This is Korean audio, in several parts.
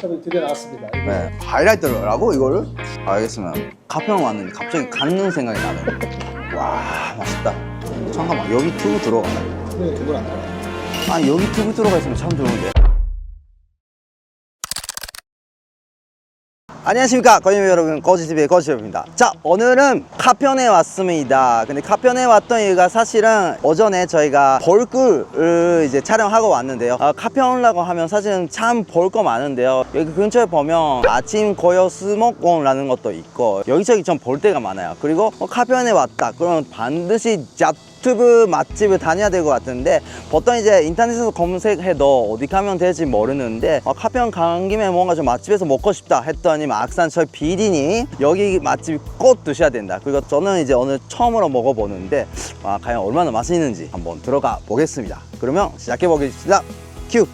샵이 드디어 나왔습니다. 네. 하이라이트라고 이거를? 알겠으면 가평 왔는데 갑자기 갖는 생각이 나네. 와 맛있다. 잠깐만 여기 튜브 들어가나? 네, 두분 안 나와요. 아니 여기 튜브 들어가 있으면 참 좋은데. 안녕하십니까 거짓말 여러분 거짓TV의 거짓입니다. 자 오늘은 카편에 왔습니다. 근데 카편에 왔던 이유가 사실은 오전에 저희가 볼꿀을 이제 촬영하고 왔는데요. 아, 카편이라고 하면 사실은 참 볼 거 많은데요. 여기 근처에 보면 아침 고요 수목원이라는 것도 있고 여기저기 좀 볼 데가 많아요. 그리고 뭐 카편에 왔다. 그러면 반드시 짭 유튜브 맛집을 다녀야 될 것 같은데 보통 이제 인터넷에서 검색해 도 어디 가면 될지 모르는데 어, 카페온 간 김에 뭔가 좀 맛집에서 먹고 싶다 했더니 막상 저희 비디니 여기 맛집 꼭 드셔야 된다. 그리고 저는 이제 오늘 처음으로 먹어보는데 아, 과연 얼마나 맛있는지 한번 들어가 보겠습니다. 그러면 시작해 보겠습니다. 큐!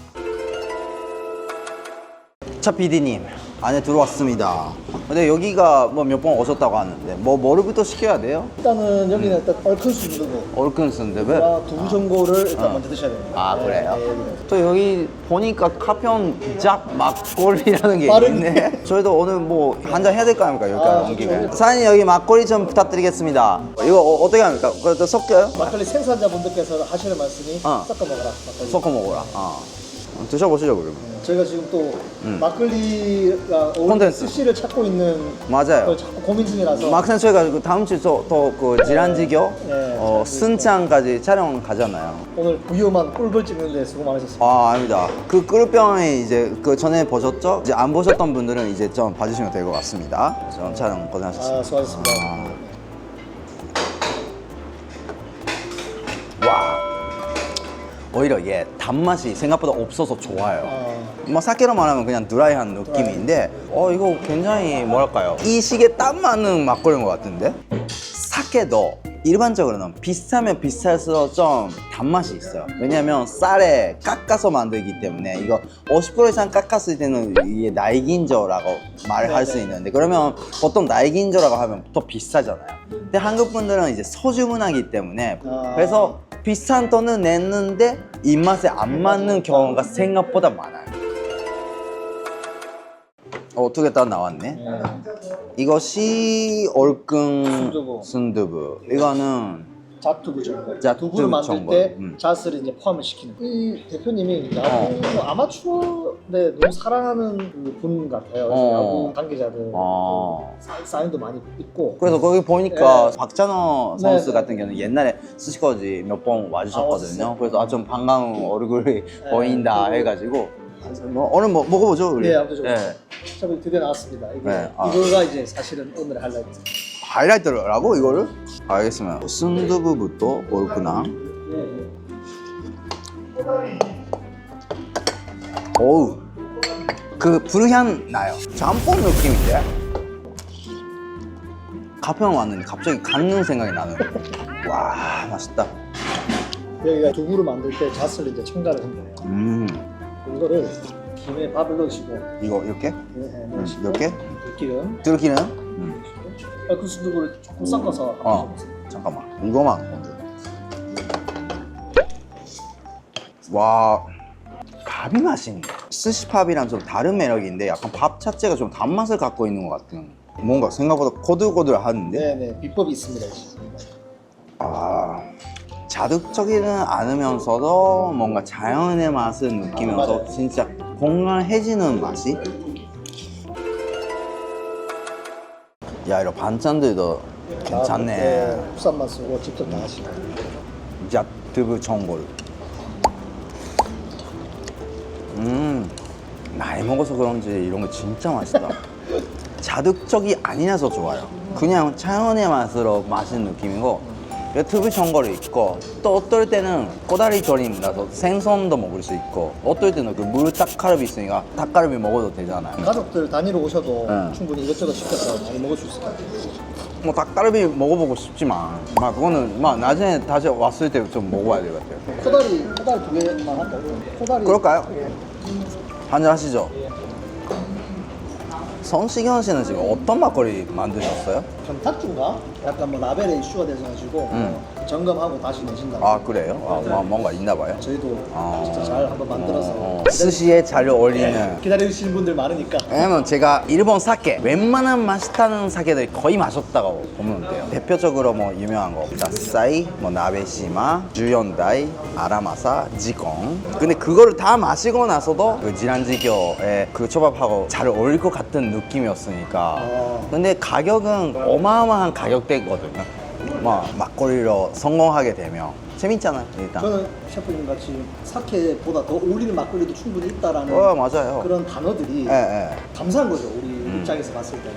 차 PD님 안에 들어왔습니다 근데 여기가 뭐 몇 번 오셨다고 하는데 뭐 뭐를부터 시켜야 돼요? 일단은 여기는 일단 얼큰 순두부. 얼큰 순대를 와, 두부 전골을 일단 먼저 드셔야 됩니다. 아 네, 그래요? 네, 네. 또 여기 보니까 카편 짭 막걸리라는 게 빠른- 있네 저희도 오늘 뭐 한 잔 해야 될거 아닙니까 여기까지 아, 온 김에 좋죠. 사장님 여기 막걸리 좀 부탁드리겠습니다 이거 어, 떻게 합니까? 그래도 섞여요? 막걸리 생산자분들께서 하시는 말씀이 어. 섞어 먹어라. 막걸리. 섞어 먹어라 어. 드셔보시죠 그러면 저희가 지금 또 음. 막걸리가 콘텐츠. 스시를 찾고 있는 맞아요 걸 자꾸 고민 중이라서 막상 저희가 그 다음 주에 또그 지란지교 네, 어, 지란지교. 순창까지 촬영 가잖아요 오늘 위험한 꿀벌 찍는데 수고 많으셨습니다. 아, 아닙니다. 그 끄르병에 이제 그 전에 보셨죠? 이제 안 보셨던 분들은 이제 좀 봐주시면 될 것 같습니다. 전 촬영 고생하셨습니다. 아, 수고하셨습니다. 와. 오히려 얘 단맛이 생각보다 없어서 좋아요. 아, 뭐 사케로 말하면 그냥 드라이한 느낌인데 어 이거 굉장히 뭐랄까요 이 시기에 딱 맞는 막걸리인 것 같은데 사케도 일반적으로는 비싸면 비쌀수록 좀 단맛이 있어요 왜냐면 쌀에 깎아서 만들기 때문에 이거 50% 이상 깎았을 때는 이게 나이긴저라고 말을 할수 네네. 있는데 그러면 보통 나이긴저라고 하면 또 비싸잖아요 근데 한국 분들은 이제 소주 문화이기 때문에 아. 그래서 비싼 돈을 냈는데 입맛에 안 맞는 경우가 생각보다 많아요 어, 두개딱 나왔네. 네. 이것이 얼큰. 순두부. 이거는 전골. 자투부 두부를 만들 전골. 때 음. 자스를 이제 포함을 시키는. 이 대표님이 야구 아마추어인데 너무 사랑하는 그분 같아요. 그래서 어. 야구 관계자들 어. 사- 사인도 많이 있고. 그래서 거기 보니까 네. 박찬호 선수 네, 같은 경우는 옛날에 스시거지 몇 번 와주셨거든요. 그래서 아, 좀 반가운 얼굴이 보인다 그리고- 해가지고 뭐, 오늘 뭐 먹어보죠 우리. 네, 아무튼 좀- 네. 드디어 나왔습니다. 이게 네, 아. 이거가 이제 사실은 오늘의 하이라이트. 하이라이트라고 이거를? 알겠습니다. 순두부부터. 네. 어우 그 불향 나요 짬뽕 느낌인데 가평 왔는데 갑자기 갖는 생각이 나는 와 맛있다 여기가 두부를 만들 때 자스를 이제 첨가를 한 거예요. 음 이거를 김에 밥을 넣으시고 이거 이렇게 네, 음, 넣으시고 이렇게 들기름, 들기는 음. 얼큰 순두부를 조금 섞어서 한번 어. 잠깐만 이거만 먼저 와 밥이 맛있네 스시밥이랑 좀 다른 매력인데 약간 밥 자체가 좀 단맛을 갖고 있는 것 같은 뭔가 생각보다 고들고들하는데 네네 비법이 있습니다. 아 자극적이는 않으면서도 뭔가 자연의 맛을 느끼면서 맞아요. 진짜 건강해지는 맛이 야 이런 반찬들도 괜찮네. 네, 국산만 쓰고 직접 다 하시고. 자트브 전골. 음 나이 먹어서 그런지 이런 거 진짜 맛있다. 자극적이 아니라서 좋아요. 그냥 자연의 맛으로 마시는 느낌이고 유튜브 전골이 있고 또 어떨 때는 꼬다리 조림이라서 생선도 먹을 수 있고 어떨 때는 그 물 닭가르비 있으니까 닭가르비 먹어도 되잖아요 가족들 단위로 오셔도 네. 충분히 이것저것 시켜서 많이 먹을 수 있을 것 같아요. 뭐 닭가르비 먹어보고 싶지만 막 그거는 막 나중에 다시 왔을 때 좀 먹어봐야 될 것 같아요 코다리, 코다리 두 개만 할까요? 코다리. 그럴까요? 예. 한잔 하시죠. 성시경 씨는 지금 어떤 막걸리 만드셨어요? 견탁주인가? 약간 뭐 라벨에 이슈가 돼서 가지고 음. 점검하고 다시 내신다. 아 그래요? 아, 뭐, 뭔가 있나 봐요. 저희도 아. 진짜 잘 한번 만들어서 어, 스시에 잘 어울리는. 기다리시는 분들 많으니까. 왜냐면 제가 일본 사케 웬만한 맛있다는 사케들이 거의 마셨다고 보면 돼요 대표적으로 뭐 유명한 거 다사이, 뭐 나베시마, 주연다이, 아라마사, 지콩 근데 그거를 다 마시고 나서도 그 지란지교의 그 초밥하고 잘 어울릴 것 같은 느낌이었으니까 어. 근데 가격은 어마어마한 가격대거든요 막 막걸리로 성공하게 되면 재밌잖아요 일단 저는 셰프님 같이 사케보다 더 어울리는 막걸리도 충분히 있다라는 어 맞아요 그런 단어들이 예, 예. 감사한 거죠 우리 입장에서 봤을 때.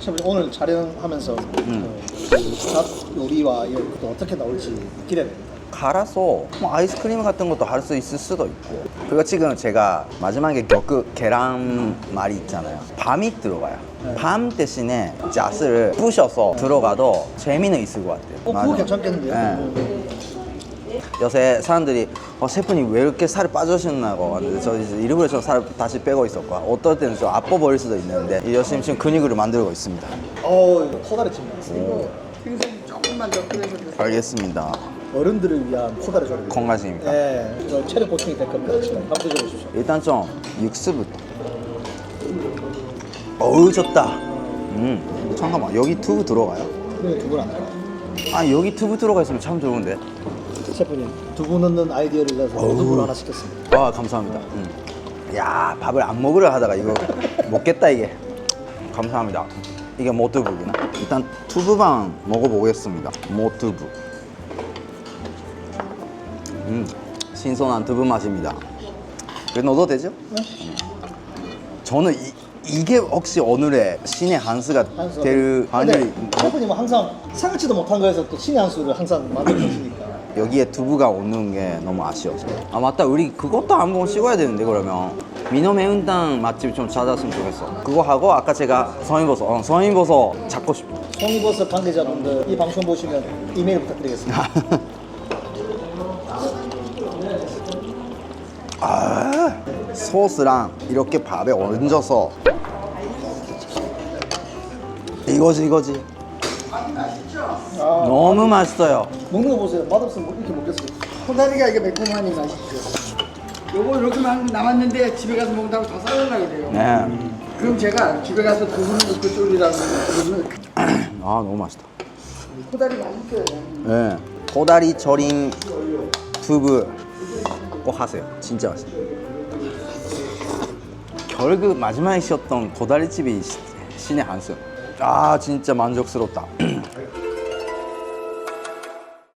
셰프님 오늘 촬영하면서 음. 그밥 요리와 이런 것도 어떻게 나올지 기대됩니다. 갈아서 뭐 아이스크림 같은 것도 할 수 있을 수도 있고 그리고 지금 제가 마지막에 격그 계란말이 있잖아요 밤이 들어가요 네. 밤 대신에 자스를 부셔서 들어가도 재미는 있을 것 같아요 어, 그거 맞아요. 괜찮겠는데요? 네. 음. 요새 사람들이 어, 셰프님 왜 이렇게 살이 빠지셨나고 하는데 저 이제 일부러 저 살 다시 빼고 있었고 어떨 때는 좀 아파 보일 수도 있는데 열심히 지금 근육을 만들고 있습니다 어, 이거 찜 나왔어요. 평생 조금만 더 끓여서 드세요. 알겠습니다 어른들을 위한 코다리 조림. 건강식입니다 네, 저 체력 보충이 될 겁니다. 한번 드셔보십시오. 일단 좀 육수부터 어우 좋다 음 잠깐만 여기 투브 들어가요? 그냥 두분 안 돼요. 아 여기 투브 들어가 있으면 참 좋은데 셰프님 두부 넣는 아이디어를 내서 두부를 하나 시켰습니다. 아 감사합니다 음. 야 밥을 안 먹으려 하다가 이거 먹겠다 이게 감사합니다 이게 모투브구나 일단 투브방 먹어보겠습니다 모투브 음 신선한 두부 맛입니다 그래 넣어도 되죠? 음. 저는 이, 이게 혹시 오늘의 신의 한수가 한수. 될 확률이 셰프님은 항상 생각지도 못한 거에서 또 신의 한 수를 항상 만들어주시니까. 여기에 두부가 오는 게 너무 아쉬워서 아 맞다 우리 그것도 한 번 찍어야 되는데 그러면 민어 매운탕 맛집 좀 찾았으면 좋겠어 그거 하고 아까 제가 성인버섯 어, 성인버섯 잡고 싶어 송이버섯 관계자분들 이 방송 보시면 이메일 부탁드리겠습니다. 소스랑 이렇게 밥에 얹어서 이거지 이거지 아, 너무 맛있어요 먹는 거 보세요. 맛없으면 뭐 이렇게 먹겠어요. 코다리가 이게 매콤하니 맛있죠. 요거 이렇게만 남았는데 집에 가서 먹다가 다 쌓여나게 돼요. 네. 그럼 제가 집에 가서 두부는 넣고 졸이라고 그러면 아 너무 맛있다 코다리 맛있어요. 네. 고다리 절임 두부 꼭 하세요. 진짜 맛있어요. 결국 마지막에 쉬었던 고다리집이 시- 신의 한수. 아 진짜 만족스럽다.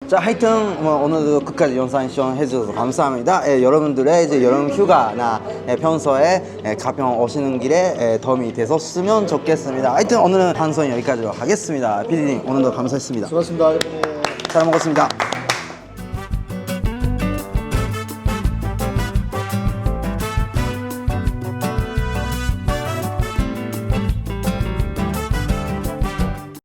자 하여튼 뭐 오늘도 끝까지 영상 시청해 주셔서 감사합니다. 예, 여러분들의 이제 여름 휴가나 예, 평소에 예, 가평 오시는 길에 예, 도움이 되셨으면 좋겠습니다. 하여튼 오늘은 방송 여기까지로 하겠습니다. 피디님 오늘도 감사했습니다. 수고하셨습니다. 잘 먹었습니다.